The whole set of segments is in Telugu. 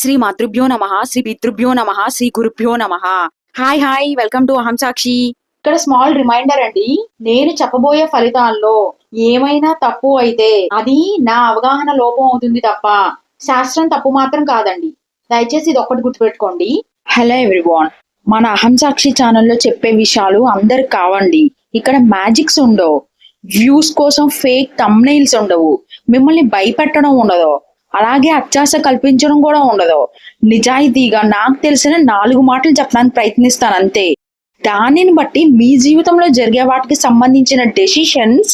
శ్రీ మాతృభ్యో నమ శ్రీ పితృభ్యో నమ శ్రీ గురుభ్యో నమ. హాయ్ హాయ్ వెల్కమ్ టు అహం సాక్షి ఇక్కడ స్మాల్ రిమైండర్ అండి నేను చెప్పబోయే ఫలితాల్లో ఏమైనా తప్పు అయితే అది నా అవగాహన లోపం అవుతుంది తప్ప శాస్త్రం తప్పు మాత్రం కాదండి. దయచేసి ఇది ఒక్కటి గుర్తుపెట్టుకోండి. హలో ఎవ్రీవాన్ మన అహం సాక్షి ఛానల్లో చెప్పే విషయాలు అందరికి కావండి. ఇక్కడ మ్యాజిక్స్ ఉండవు. వ్యూస్ కోసం ఫేక్ తమ్నైల్స్ ఉండవు. మిమ్మల్ని భయపెట్టడం ఉండదు. అలాగే అత్యాస కల్పించడం కూడా ఉండదు. నిజాయితీగా నాకు తెలిసిన నాలుగు మాటలు చెప్పడానికి ప్రయత్నిస్తాను అంతే. దానిని బట్టి మీ జీవితంలో జరిగే వాటికి సంబంధించిన డెసిషన్స్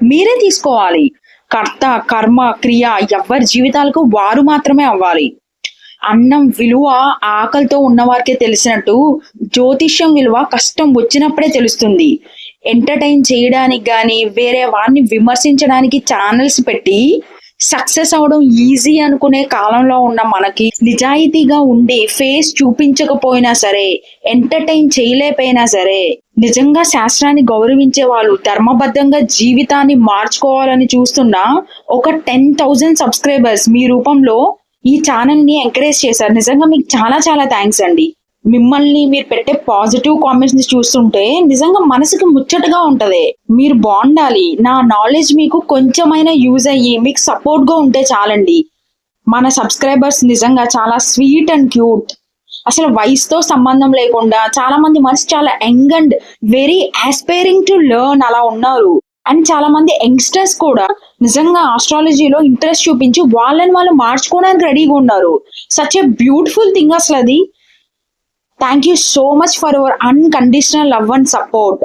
మీరే తీసుకోవాలి. కర్త కర్మ క్రియ ఎవరి జీవితాలకు వారు మాత్రమే అవ్వాలి. అన్నం విలువ ఆకలితో ఉన్నవారికే తెలిసినట్టు జ్యోతిష్యం విలువ కష్టం వచ్చినప్పుడే తెలుస్తుంది. ఎంటర్టైన్ చేయడానికి కానీ వేరే వారిని విమర్శించడానికి ఛానల్స్ పెట్టి సక్సెస్ అవడం ఈజీ అనుకునే కాలంలో ఉన్న మనకి నిజాయితీగా ఉండి ఫేస్ చూపించకపోయినా సరే ఎంటర్టైన్ చేయలేకపోయినా సరే నిజంగా శాస్త్రాన్ని గౌరవించే వాళ్ళు ధర్మబద్ధంగా జీవితాన్ని మార్చుకోవాలని చూస్తున్న ఒక టెన్ థౌజండ్ సబ్స్క్రైబర్స్ మీ రూపంలో ఈ ఛానల్ని ఎంకరేజ్ చేశారు. నిజంగా మీకు చాలా చాలా థ్యాంక్స్ అండి. మిమ్మల్ని మీరు పెట్టే పాజిటివ్ కామెంట్స్ని చూస్తుంటే నిజంగా మనసుకి ముచ్చటగా ఉంటది. మీరు బాగుండాలి. నా నాలెడ్జ్ మీకు కొంచెమైనా యూజ్ అయ్యి మీకు సపోర్ట్గా ఉంటే చాలండి. మన సబ్స్క్రైబర్స్ నిజంగా చాలా స్వీట్ అండ్ క్యూట్ అసలు వయసుతో సంబంధం లేకుండా చాలా మంది మనసు చాలా young and very aspiring to learn అలా ఉన్నారు. అండ్ చాలా మంది యంగ్స్టర్స్ కూడా నిజంగా ఆస్ట్రాలజీలో ఇంట్రెస్ట్ చూపించి వాళ్ళని వాళ్ళు మార్చుకోవడానికి రెడీగా ఉన్నారు. సచ్ ఎ బ్యూటిఫుల్ థింగ్ అసలు అది thank you so much for your unconditional love and support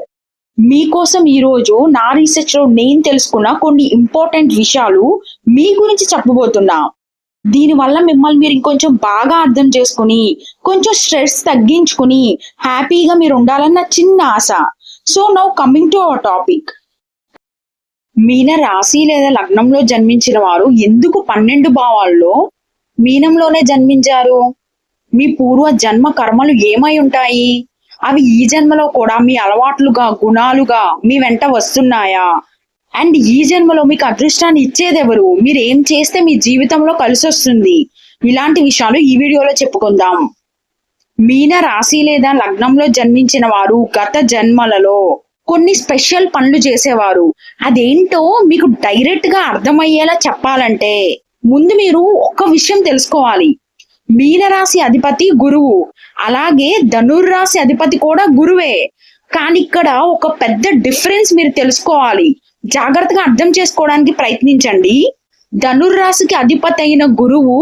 మీకోసం ఈరోజు నా రీసెర్చ్లో నేను తెలుసుకున్న కొన్ని ఇంపార్టెంట్ విషయాలు మీ గురించి చెప్పబోతున్నా. దీనివల్ల మిమ్మల్ని మీరు ఇంకొంచెం బాగా అర్థం చేసుకుని కొంచెం స్ట్రెస్ తగ్గించుకుని హ్యాపీగా మీరు ఉండాలన్న చిన్న ఆశ. So now coming to our topic మీన రాశి లేదా లగ్నంలో జన్మించిన వారు ఎందుకు పన్నెండు భావాల్లో మీనంలోనే జన్మించారు? మీ పూర్వ జన్మ కర్మలు ఏమై ఉంటాయి? అవి ఈ జన్మలో కూడా మీ అలవాట్లుగా గుణాలుగా మీ వెంట వస్తున్నాయా? అండ్ ఈ జన్మలో మీకు అదృష్టాన్ని ఇచ్చేదెవరు? మీరు ఏం చేస్తే మీ జీవితంలో కలిసి వస్తుంది ఇలాంటి విషయాలు ఈ వీడియోలో చెప్పుకుందాం. మీన రాశి లేదా లగ్నంలో జన్మించిన వారు గత జన్మలలో కొన్ని స్పెషల్ పనులు చేసేవారు. అదేంటో మీకు డైరెక్ట్గా అర్థమయ్యేలా చెప్పాలంటే ముందు మీరు ఒక్క విషయం తెలుసుకోవాలి. మీనరాశి అధిపతి గురువు. అలాగే ధనుర్రాశి అధిపతి కూడా గురువే. కానీ ఇక్కడ ఒక పెద్ద డిఫరెన్స్ మీరు తెలుసుకోవాలి. జాగ్రత్తగా అర్థం చేసుకోవడానికి ప్రయత్నించండి. ధనుర్రాశికి అధిపతి అయిన గురువు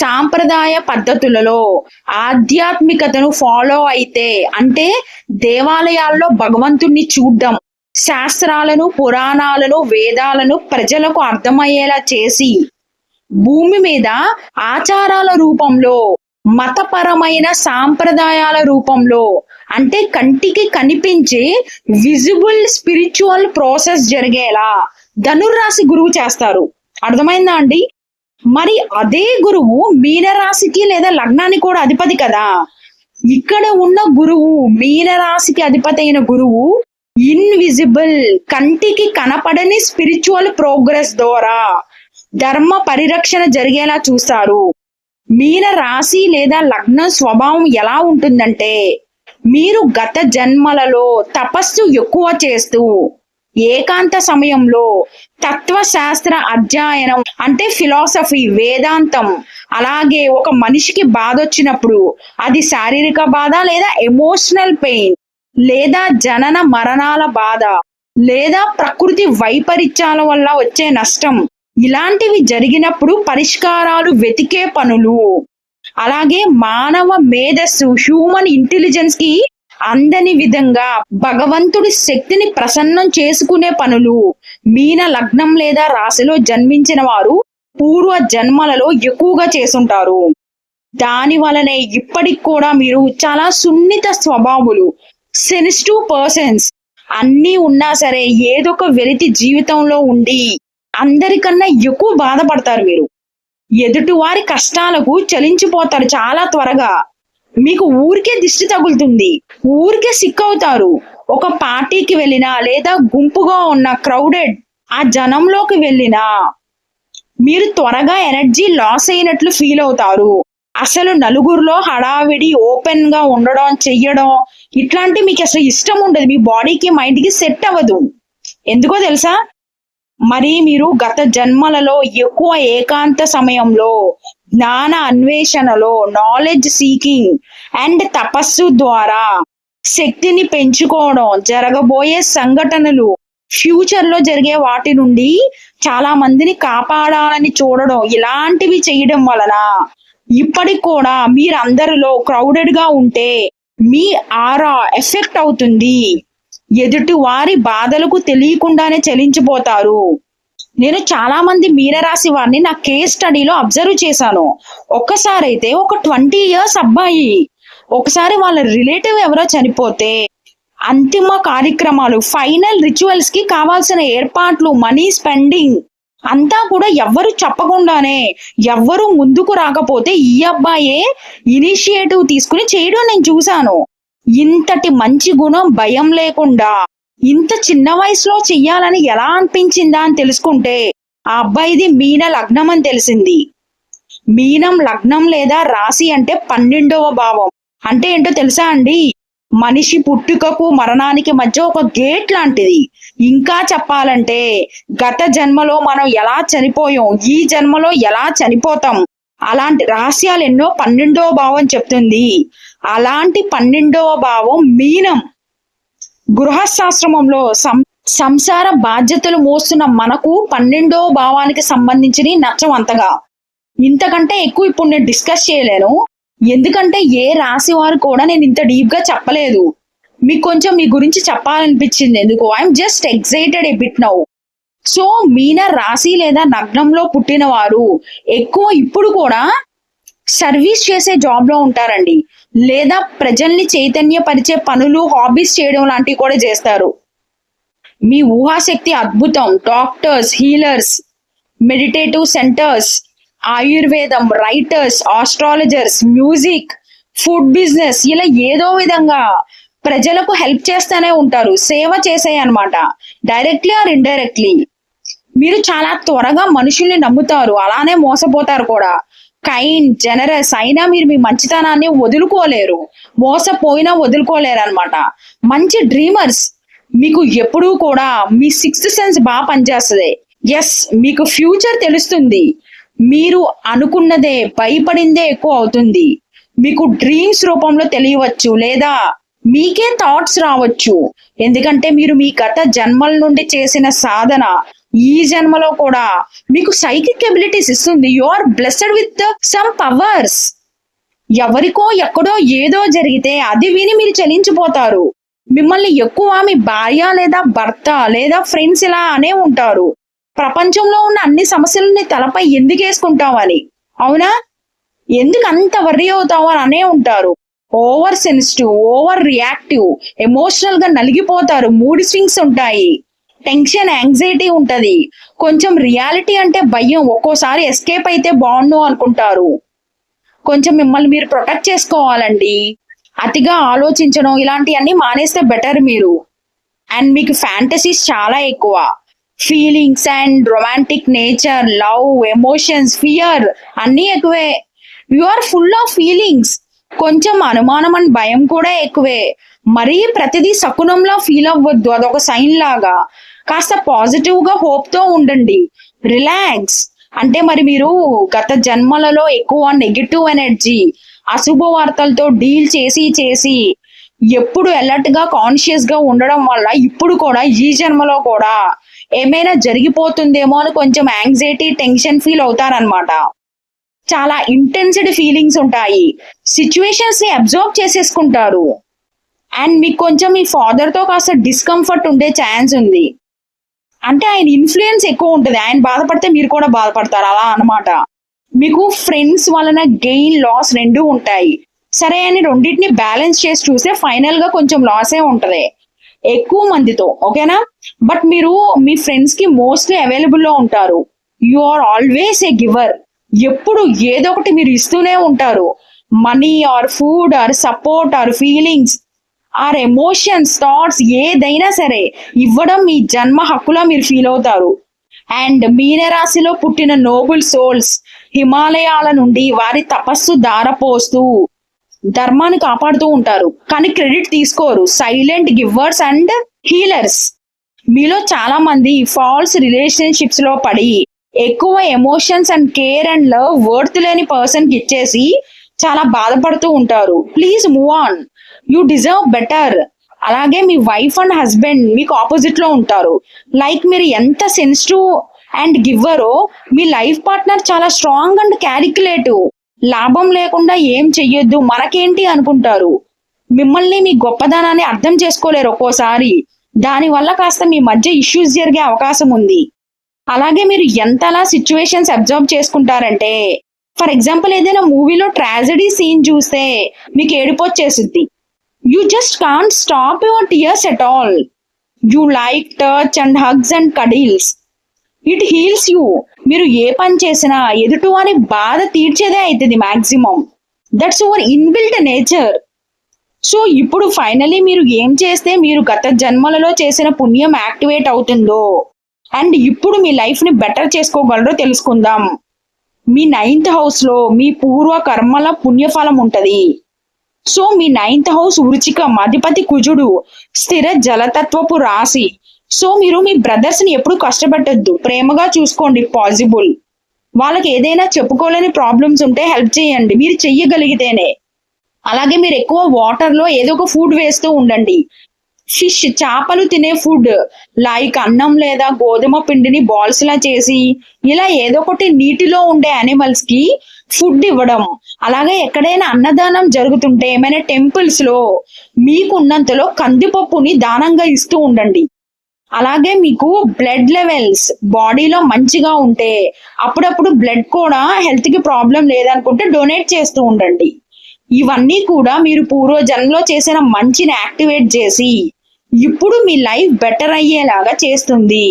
సాంప్రదాయ పద్ధతులలో ఆధ్యాత్మికతను ఫాలో అయితే అంటే దేవాలయాల్లో భగవంతుణ్ణి చూడ్డం శాస్త్రాలను పురాణాలను వేదాలను ప్రజలకు అర్థమయ్యేలా చేసి భూమి మీద ఆచారాల రూపంలో మతపరమైన సాంప్రదాయాల రూపంలో అంటే కంటికి కనిపించే విజిబుల్ స్పిరిచువల్ ప్రాసెస్ జరిగేలా ధనుర్రాశి గురువు చేస్తారు. అర్థమైందా అండి? మరి అదే గురువు మీనరాశికి లేదా లగ్నానికి కూడా అధిపతి కదా. ఇక్కడ ఉన్న గురువు మీనరాశికి అధిపతి అయిన గురువు ఇన్విజిబుల్ కంటికి కనపడని స్పిరిచువల్ ప్రోగ్రెస్ ద్వారా ధర్మ పరిరక్షణ జరిగేలా చూస్తారు. మీన రాశి లేదా లగ్న స్వభావం ఎలా ఉంటుందంటే మీరు గత జన్మలలో తపస్సు ఎక్కువ చేస్తూ ఏకాంత సమయంలో తత్వశాస్త్ర అధ్యయనం అంటే ఫిలాసఫీ వేదాంతం అలాగే ఒక మనిషికి బాధ వచ్చినప్పుడు అది శారీరక బాధ లేదా ఎమోషనల్ పెయిన్ లేదా జనన మరణాల బాధ లేదా ప్రకృతి వైపరీత్యాల వల్ల వచ్చే నష్టం ఇలాంటివి జరిగినప్పుడు పరిష్కారాలు వెతికే పనులు. అలాగే మానవ మేధస్సు హ్యూమన్ ఇంటెలిజెన్స్కి అందని విధంగా భగవంతుడి శక్తిని ప్రసన్నం చేసుకునే పనులు. మీన లగ్నం లేదా రాశిలో జన్మించిన వారు పూర్వ జన్మలలో ఎక్కువగా చేసుంటారు దాని వలనే ఇప్పటికి కూడా మీరు చాలా సున్నిత స్వభావులు సెన్సిటివ్ పర్సన్స్ అన్నీ ఉన్నా సరే ఏదో ఒక వెలితి జీవితంలో ఉండి అందరికన్నా ఎక్కువ బాధపడతారు మీరు. ఎదుటివారి కష్టాలకు చలించిపోతారు చాలా త్వరగా. మీకు ఊరికే దిష్టి తగులుతుంది. ఊరికే సిక్ అవుతారు. ఒక పార్టీకి వెళ్ళినా లేదా గుంపుగా ఉన్న క్రౌడెడ్ ఆ జనంలోకి వెళ్ళినా మీరు త్వరగా ఎనర్జీ లాస్ అయినట్లు ఫీల్ అవుతారు. అసలు నలుగురిలో హడావిడి ఓపెన్గా ఉండడం చెయ్యడం ఇట్లాంటి మీకు అసలు ఇష్టం ఉండదు. మీ బాడీకి మైండ్కి సెట్ అవ్వదు. ఎందుకో తెలుసా? మరి మీరు గత జన్మలలో ఎక్కువ ఏకాంత సమయంలో జ్ఞాన అన్వేషణలో నాలెడ్జ్ సీకింగ్ అండ్ తపస్సు ద్వారా శక్తిని పెంచుకోవడం జరగబోయే సంఘటనలు ఫ్యూచర్లో జరిగే వాటి నుండి చాలా మందిని కాపాడాలని చూడడం ఇలాంటివి చేయడం వలన ఇప్పటికి కూడా మీరందరిలో క్రౌడెడ్గా ఉంటే మీ ఆరా ఎఫెక్ట్ అవుతుంది. ఎదుటి వారి బాధలకు తెలియకుండానే చలించిపోతారు. నేను చాలా మంది మీనరాశి వారిని నా కేస్ స్టడీలో అబ్జర్వ్ చేశాను. ఒక్కసారి అయితే ఒక ట్వంటీ ఇయర్స్ అబ్బాయి ఒకసారి వాళ్ళ రిలేటివ్ ఎవరో చనిపోతే అంతిమ కార్యక్రమాలు ఫైనల్ రిచువల్స్కి కావాల్సిన ఏర్పాట్లు మనీ స్పెండింగ్ అంతా కూడా ఎవ్వరు చెప్పకుండానే ఎవ్వరు ముందుకు రాకపోతే ఈ అబ్బాయే ఇనిషియేటివ్ తీసుకుని చేయడం నేను చూశాను. ఇంతటి మంచి గుణం భయం లేకుండా ఇంత చిన్న వయసులో చెయ్యాలని ఎలా అనిపించిందా అని తెలుసుకుంటే ఆ అబ్బాయిది మీన లగ్నం అని తెలిసింది. మీనం లగ్నం లేదా రాశి అంటే పన్నెండవ భావం. అంటే ఏంటో తెలుసా అండి? మనిషి పుట్టుకకు మరణానికి మధ్య ఒక గేట్ లాంటిది. ఇంకా చెప్పాలంటే గత జన్మలో మనం ఎలా చనిపోయాం ఈ జన్మలో ఎలా చనిపోతాం అలాంటి రహస్యాలు ఎన్నో పన్నెండవ భావం చెప్తుంది. అలాంటి పన్నెండవ భావం మీనం. గృహశాస్త్రమంలో సం సంసార బాధ్యతలు మోస్తున్న మనకు పన్నెండవ భావానికి సంబంధించి నచ్చం అంతగా. ఇంతకంటే ఎక్కువ ఇప్పుడు నేను డిస్కస్ చేయలేను. ఎందుకంటే ఏ రాశి వారు కూడా నేను ఇంత డీప్గా చెప్పలేదు. మీకు కొంచెం మీ గురించి చెప్పాలనిపించింది ఎందుకు? I'm just excited a bit now so మీన రాశి లేదా నగ్నంలో పుట్టిన వారు ఎక్కువ ఇప్పుడు కూడా సర్వీస్ చేసే జాబ్లో ఉంటారండి. లేదా ప్రజల్ని చైతన్యపరిచే పనులు హాబీస్ చేయడం లాంటివి కూడా చేస్తారు. మీ ఊహాశక్తి అద్భుతం. డాక్టర్స్ హీలర్స్ మెడిటేటివ్ సెంటర్స్ ఆయుర్వేదం writers astrologers music food business ఇలా ఏదో విధంగా ప్రజలకు హెల్ప్ చేస్తూనే ఉంటారు. సేవ చేసాయి అన్నమాట డైరెక్ట్లీ ఆర్ ఇండైరెక్ట్లీ. మీరు చాలా త్వరగా మనుషుల్ని నమ్ముతారు. అలానే మోసపోతారు కూడా. కైండ్ జనరస్ అయినా మీరు మీ మంచితనాన్ని వదులుకోలేరు. మోసపోయినా వదులుకోలేరు అనమాట మంచి డ్రీమర్స్ మీకు ఎప్పుడూ కూడా మీ సిక్స్త్ సెన్స్ బాగా పనిచేస్తుంది. ఎస్ మీకు ఫ్యూచర్ తెలుస్తుంది. మీరు అనుకున్నదే భయపడిందే ఎక్కువ అవుతుంది. మీకు డ్రీమ్స్ రూపంలో తెలియవచ్చు లేదా మీకే థాట్స్ రావచ్చు. ఎందుకంటే మీరు మీ గత జన్మల నుండి చేసిన సాధన ఈ జన్మలో కూడా మీకు సైకిక్ ఎబిలిటీస్ ఇస్తుంది. You are blessed with some powers ఎవరికో ఎక్కడో ఏదో జరిగితే అది విని మీరు చలించిపోతారు. మిమ్మల్ని ఎక్కువ మీ భార్య లేదా భర్త లేదా ఫ్రెండ్స్ ఇలా అనే ఉంటారు. ప్రపంచంలో ఉన్న అన్ని సమస్యలని తలపై ఎందుకు వేసుకుంటావని అవునా? ఎందుకు అంత వర్రీ అవుతావు అని అనే ఉంటారు. ఓవర్ సెన్సిటివ్ ఓవర్ రియాక్టివ్ ఎమోషనల్గా నలిగిపోతారు. మూడ్ స్వింగ్స్ ఉంటాయి. టెన్షన్ యాంగ్జైటీ ఉంటది. కొంచెం రియాలిటీ అంటే భయం. ఒక్కోసారి ఎస్కేప్ అయితే బాగుండు అనుకుంటారు. కొంచెం మిమ్మల్ని మీరు ప్రొటెక్ట్ చేసుకోవాలండి. అతిగా ఆలోచించడం ఇలాంటివన్నీ మానేస్తే బెటర్ మీరు. అండ్ మీకు ఫ్యాంటసీస్ చాలా ఎక్కువ. Feelings and romantic nature love emotions fear అన్నీ ఎక్కువే. You are full of feelings. కొంచెం అనుమానం అండ్ భయం కూడా ఎక్కువే. మరీ ప్రతిదీ శకునంలా ఫీల్ అవ్వద్దు. అదొక సైన్ లాగా. కాస్త పాజిటివ్గా హోప్తో ఉండండి. రిలాక్స్ అంటే మరి మీరు గత జన్మలలో ఎక్కువ నెగిటివ్ ఎనర్జీ అశుభ వార్తలతో డీల్ చేసి చేసి ఎప్పుడు అలర్ట్గా కాన్షియస్గా ఉండడం వల్ల ఇప్పుడు కూడా ఈ జన్మలో కూడా ఏమైనా జరిగిపోతుందేమో అని కొంచెం యాంగ్జైటీ టెన్షన్ ఫీల్ అవుతారనమాట చాలా ఇంటెన్సిడ్ ఫీలింగ్స్ ఉంటాయి. సిచ్యువేషన్స్ని అబ్జర్వ్ చేసేసుకుంటారు. అండ్ మీకు కొంచెం మీ ఫాదర్తో కాస్త డిస్కంఫర్ట్ ఉండే ఛాన్స్ ఉంది. అంటే ఆయన ఇన్ఫ్లుయెన్స్ ఎక్కువ ఉంటుంది. ఆయన బాధపడితే మీరు కూడా బాధపడతారు. అలా అన్నమాట. మీకు ఫ్రెండ్స్ వలన గెయిన్ లాస్ రెండు ఉంటాయి. సరే అని రెండింటిని బ్యాలెన్స్ చేసి చూస్తే ఫైనల్గా కొంచెం లాసే ఉంటది. ఎక్కువ మందితో ఓకేనా? బట్ మీరు మీ ఫ్రెండ్స్కి మోస్ట్లీ అవైలబుల్లో ఉంటారు. You are always a giver ఎప్పుడు ఏదో ఒకటి మీరు ఇస్తూనే ఉంటారు. Money or food or support or feelings or emotions thoughts ఏదైనా సరే ఇవ్వడం మీ జన్మ హక్కులా మీరు ఫీల్ అవుతారు. అండ్ మీనరాశిలో పుట్టిన నోబుల్ సోల్స్ హిమాలయాల నుండి వారి తపస్సు దారపోస్తూ ధర్మాన్ని కాపాడుతూ ఉంటారు. కానీ క్రెడిట్ తీసుకోరు. సైలెంట్ గివర్స్ అండ్ హీలర్స్ మీలో చాలా మంది ఫాల్స్ రిలేషన్షిప్స్లో పడి ఎక్కువ emotions and care and love worth లేని పర్సన్కి ఇచ్చేసి చాలా బాధపడుతూ ఉంటారు. Please move on you deserve better అలాగే మీ వైఫ్ అండ్ హస్బెండ్ మీకు ఆపోజిట్లో ఉంటారు. లైక్ మీరు ఎంత సెన్సిటివ్ అండ్ గివ్వరో మీ లైఫ్ పార్ట్నర్ చాలా స్ట్రాంగ్ అండ్ క్యాలిక్యులేటివ్ లాభం లేకుండా ఏం చెయ్యొద్దు మనకేంటి అనుకుంటారు? మిమ్మల్ని మీ గొప్పదనాన్ని అర్థం చేసుకోలేరు ఒక్కోసారి. దాని వల్ల కాస్త మీ మధ్య ఇష్యూస్ జరిగే అవకాశం ఉంది. అలాగే మీరు ఎంతలా సిచ్యువేషన్స్ అబ్జర్వ్ చేసుకుంటారంటే ఫర్ ఎగ్జాంపుల్ ఏదైనా మూవీలో ట్రాజడీ సీన్ చూస్తే మీకు ఏడిపోచ్చేసిద్ది you just can't stop your tears at all you like touch and hugs and cuddles it heals you మీరు ఏ పని చేసినా ఎదుటి వారి బాధ తీర్చేదే అవుతుంది maximum that's your inbuilt nature so ఇప్పుడు ఫైనలీ మీరు ఏం చేస్తే మీరు గత జన్మలలో చేసిన పుణ్యం యాక్టివేట్ అవుతుందో అండ్ ఇప్పుడు మీ లైఫ్ని బెటర్ చేసుకోగలరో తెలుసుకుందాం. మీ నైన్త్ హౌస్లో మీ పూర్వ కర్మల పుణ్యఫలం ఉంటుంది. సో మీ నైన్త్ హౌస్ వృచికం అధిపతి కుజుడు స్థిర జలతత్వపు రాశి. సో మీరు మీ బ్రదర్స్ని ఎప్పుడు కష్టపెట్టద్దు. ప్రేమగా చూసుకోండి పాసిబుల్ వాళ్ళకి ఏదైనా చెప్పుకోలేని ప్రాబ్లమ్స్ ఉంటే హెల్ప్ చేయండి. మీరు చెయ్యగలిగితేనే. అలాగే మీరు ఎక్కువ వాటర్లో ఏదో ఒక ఫుడ్ వేస్తూ ఉండండి. ఫిష్ చేపలు తినే ఫుడ్ లైక్ అన్నం లేదా గోధుమ పిండిని బాల్స్ లా చేసి ఇలా ఏదో ఒకటి నీటిలో ఉండే యానిమల్స్కి ఫుడ్ ఇవ్వడం. అలాగే ఎక్కడైనా అన్నదానం జరుగుతుంటే ఏమైనా టెంపుల్స్లో మీకున్నంతలో కందిపప్పుని దానంగా ఇస్తూ ఉండండి. అలాగే మీకు బ్లడ్ లెవెల్స్ బాడీలో మంచిగా ఉంటే అప్పుడప్పుడు బ్లడ్ కూడా హెల్త్కి ప్రాబ్లం లేదనుకుంటే డొనేట్ చేస్తూ ఉండండి. ఇవన్నీ కూడా మీరు పూర్వజన్మలో చేసిన మంచిని యాక్టివేట్ చేసి ఇప్పుడు మీ లైఫ్ బెటర్ అయ్యేలాగా చేస్తుంది.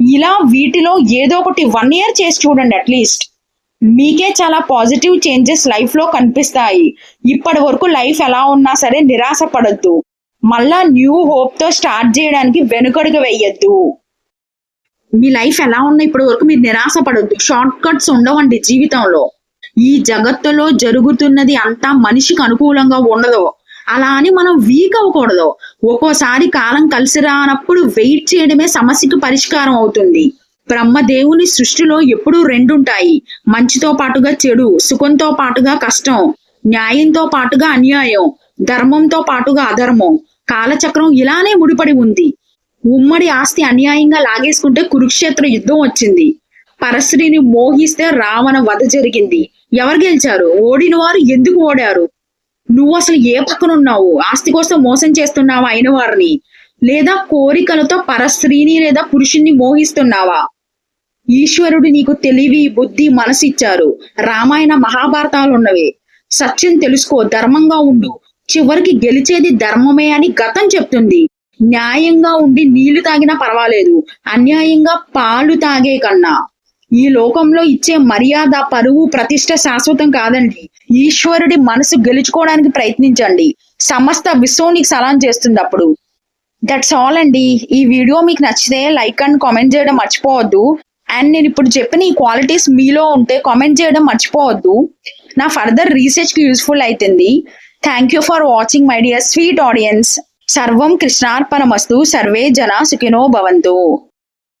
ఇలా వీటిలో ఏదో ఒకటి వన్ ఇయర్ చేసి చూడండి అట్లీస్ట్ మీకే చాలా పాజిటివ్ చేంజెస్ లైఫ్లో కనిపిస్తాయి. ఇప్పటి వరకు లైఫ్ ఎలా ఉన్నా సరే నిరాశ పడద్దు మళ్ళా న్యూ హోప్తో స్టార్ట్ చేయడానికి వెనుకడుగు వేయద్దు. మీ లైఫ్ ఎలా ఉన్నా ఇప్పటి వరకు మీరు నిరాశ పడద్దు షార్ట్ కట్స్ ఉండవండి జీవితంలో. ఈ జగత్తులో జరుగుతున్నది అంతా మనిషికి అనుకూలంగా ఉండదు. అలా అని మనం వీక్ అవ్వకూడదు. ఒక్కోసారి కాలం కలిసి రానప్పుడు వెయిట్ చేయడమే సమస్యకు పరిష్కారం అవుతుంది. బ్రహ్మదేవుని సృష్టిలో ఎప్పుడూ రెండుంటాయి. మంచితో పాటుగా చెడు సుఖంతో పాటుగా కష్టం న్యాయంతో పాటుగా అన్యాయం ధర్మంతో పాటుగా అధర్మం కాలచక్రం ఇలానే ముడిపడి ఉంది. ఉమ్మడి ఆస్తి అన్యాయంగా లాగేసుకుంటే కురుక్షేత్ర యుద్ధం వచ్చింది. పరశ్రీని మోహిస్తే రావణ వధ జరిగింది. ఎవరు గెలిచారు? ఓడిన వారు ఎందుకు ఓడారు? నువ్వు అసలు ఏ పక్కన ఉన్నావు ఆస్తి కోసం మోసం చేస్తున్నావా అయిన వారిని? లేదా కోరికలతో పరస్త్రీని లేదా పురుషుణ్ణి మోహిస్తున్నావా? ఈశ్వరుడు నీకు తెలివి బుద్ధి మనసు ఇచ్చారు. రామాయణ మహాభారతాలు ఉన్నవి. సత్యం తెలుసుకో ధర్మంగా ఉండు. చివరికి గెలిచేది ధర్మమే అని గతం చెప్తుంది. న్యాయంగా ఉండి నీళ్ళు తాగినా పర్వాలేదు. అన్యాయంగా పాలు తాగే కన్నా. ఈ లోకంలో ఇచ్చే మర్యాద పరువు ప్రతిష్ట శాశ్వతం కాదండి. ఈశ్వరుడి మనసు గెలుచుకోవడానికి ప్రయత్నించండి. సమస్త విశ్వం నీకు సలాం చేస్తుంది అప్పుడు. దట్స్ ఆల్ అండి. ఈ వీడియో మీకు నచ్చితే లైక్ అండ్ కామెంట్ చేయడం మర్చిపోవద్దు. అండ్ నేను ఇప్పుడు చెప్పిన ఈ క్వాలిటీస్ మీలో ఉంటే కామెంట్ చేయడం మర్చిపోవద్దు. నా ఫర్దర్ రీసెర్చ్కి యూస్ఫుల్ అవుతుంది thank you for watching my dear sweet audience సర్వం కృష్ణార్పణమస్తు. సర్వే జన సుఖినో భవంతు.